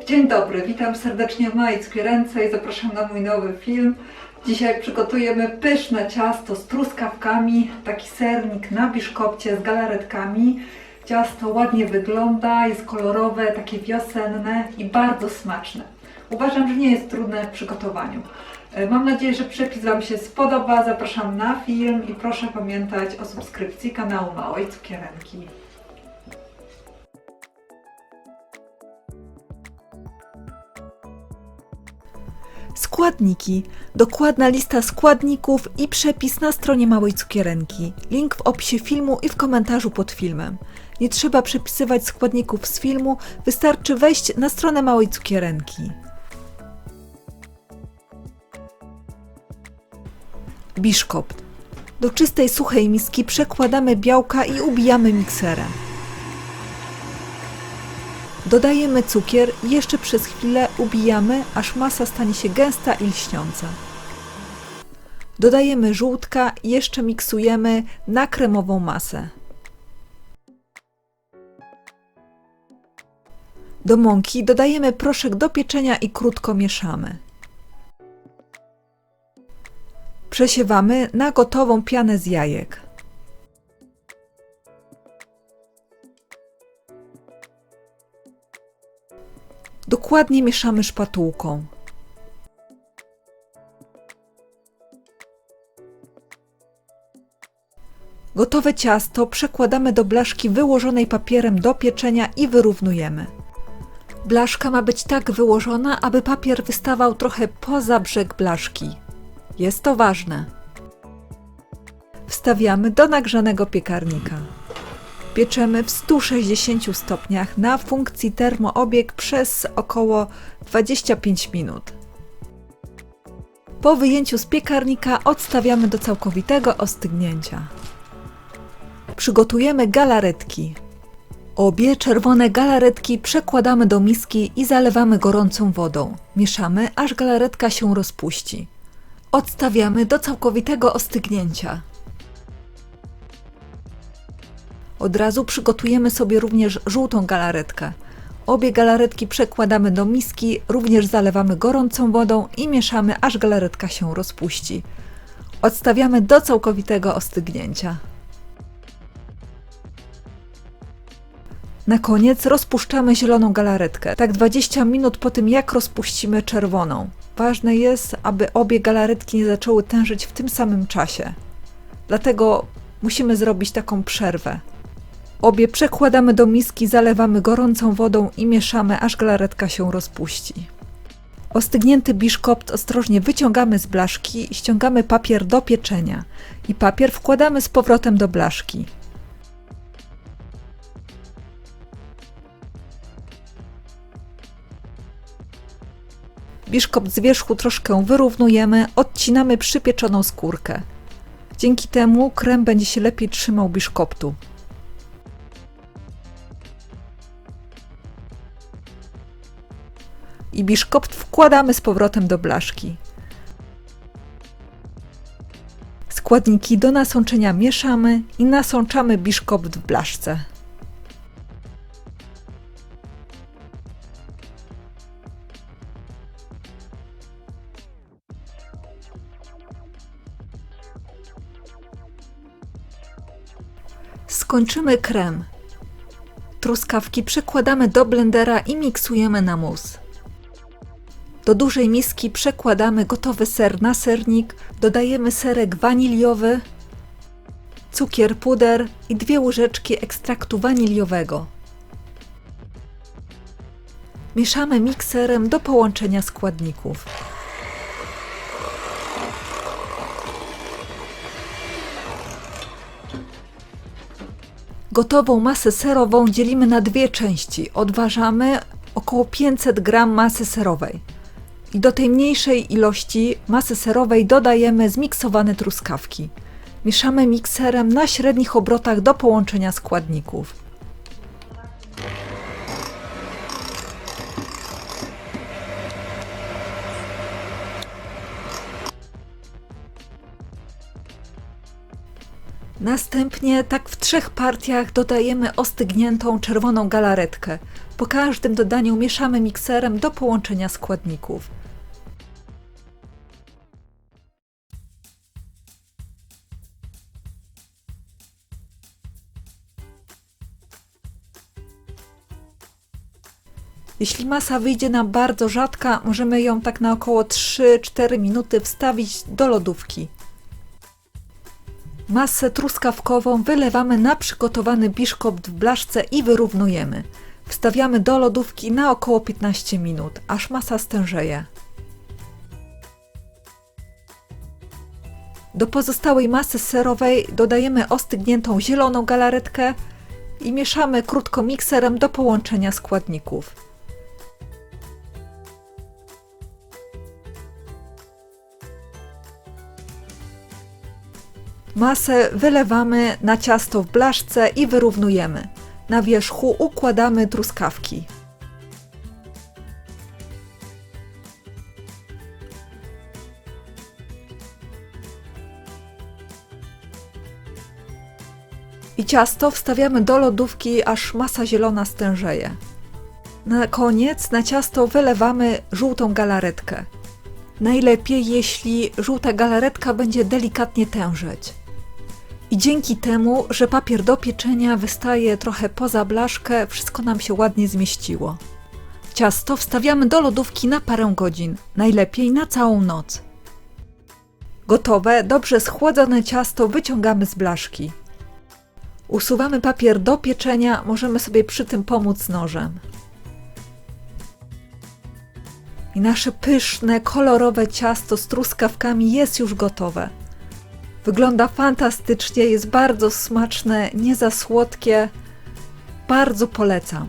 Dzień dobry, witam serdecznie w mojej cukierence i zapraszam na mój nowy film. Dzisiaj przygotujemy pyszne ciasto z truskawkami, taki sernik na biszkopcie z galaretkami. Ciasto ładnie wygląda, jest kolorowe, takie wiosenne i bardzo smaczne. Uważam, że nie jest trudne w przygotowaniu. E, Mam nadzieję, że przepis Wam się spodoba. Zapraszam na film i proszę pamiętać o subskrypcji kanału Małej Cukierenki. Składniki. Dokładna lista składników i przepis na stronie Małej Cukierenki. Link w opisie filmu i w komentarzu pod filmem. Nie trzeba przepisywać składników z filmu, wystarczy wejść na stronę Małej Cukierenki. Biszkopt. Do czystej, suchej miski przekładamy białka i ubijamy mikserem. Dodajemy cukier i jeszcze przez chwilę ubijamy, aż masa stanie się gęsta i lśniąca. Dodajemy żółtka i jeszcze miksujemy na kremową masę. Do mąki dodajemy proszek do pieczenia i krótko mieszamy. Przesiewamy na gotową pianę z jajek. Dokładnie mieszamy szpatułką. Gotowe ciasto przekładamy do blaszki wyłożonej papierem do pieczenia i wyrównujemy. Blaszka ma być tak wyłożona, aby papier wystawał trochę poza brzeg blaszki. Jest to ważne. Wstawiamy do nagrzanego piekarnika. Pieczemy w 160 stopniach na funkcji termoobieg przez około 25 minut. Po wyjęciu z piekarnika odstawiamy do całkowitego ostygnięcia. Przygotujemy galaretki. Obie czerwone galaretki przekładamy do miski i zalewamy gorącą wodą. Mieszamy, aż galaretka się rozpuści. Odstawiamy do całkowitego ostygnięcia. Od razu przygotujemy sobie również żółtą galaretkę. Obie galaretki przekładamy do miski, również zalewamy gorącą wodą i mieszamy, aż galaretka się rozpuści. Odstawiamy do całkowitego ostygnięcia. Na koniec rozpuszczamy zieloną galaretkę, tak 20 minut po tym jak rozpuścimy czerwoną. Ważne jest, aby obie galaretki nie zaczęły tężyć w tym samym czasie. Dlatego musimy zrobić taką przerwę. Obie przekładamy do miski, zalewamy gorącą wodą i mieszamy, aż galaretka się rozpuści. Ostygnięty biszkopt ostrożnie wyciągamy z blaszki, ściągamy papier do pieczenia i papier wkładamy z powrotem do blaszki. Biszkopt z wierzchu troszkę wyrównujemy, odcinamy przypieczoną skórkę. Dzięki temu krem będzie się lepiej trzymał biszkoptu. I biszkopt wkładamy z powrotem do blaszki. Składniki do nasączenia mieszamy i nasączamy biszkopt w blaszce. Skończymy krem. Truskawki przekładamy do blendera i miksujemy na mus. Do dużej miski przekładamy gotowy ser na sernik, dodajemy serek waniliowy, cukier puder i dwie łyżeczki ekstraktu waniliowego. Mieszamy mikserem do połączenia składników. Gotową masę serową dzielimy na dwie części. Odważamy około 500 g masy serowej. I do tej mniejszej ilości masy serowej dodajemy zmiksowane truskawki. Mieszamy mikserem na średnich obrotach do połączenia składników. Następnie tak w trzech partiach dodajemy ostygniętą czerwoną galaretkę. Po każdym dodaniu mieszamy mikserem do połączenia składników. Jeśli masa wyjdzie nam bardzo rzadka, możemy ją tak na około 3-4 minuty wstawić do lodówki. Masę truskawkową wylewamy na przygotowany biszkopt w blaszce i wyrównujemy. Wstawiamy do lodówki na około 15 minut, aż masa stężeje. Do pozostałej masy serowej dodajemy ostygniętą zieloną galaretkę i mieszamy krótko mikserem do połączenia składników. Masę wylewamy na ciasto w blaszce i wyrównujemy. Na wierzchu układamy truskawki. I ciasto wstawiamy do lodówki, aż masa zielona stężeje. Na koniec na ciasto wylewamy żółtą galaretkę. Najlepiej, jeśli żółta galaretka będzie delikatnie tężeć. I dzięki temu, że papier do pieczenia wystaje trochę poza blaszkę, wszystko nam się ładnie zmieściło. Ciasto wstawiamy do lodówki na parę godzin, najlepiej na całą noc. Gotowe, dobrze schłodzone ciasto wyciągamy z blaszki. Usuwamy papier do pieczenia, możemy sobie przy tym pomóc nożem. I nasze pyszne, kolorowe ciasto z truskawkami jest już gotowe. Wygląda fantastycznie, jest bardzo smaczne, nie za słodkie. Bardzo polecam.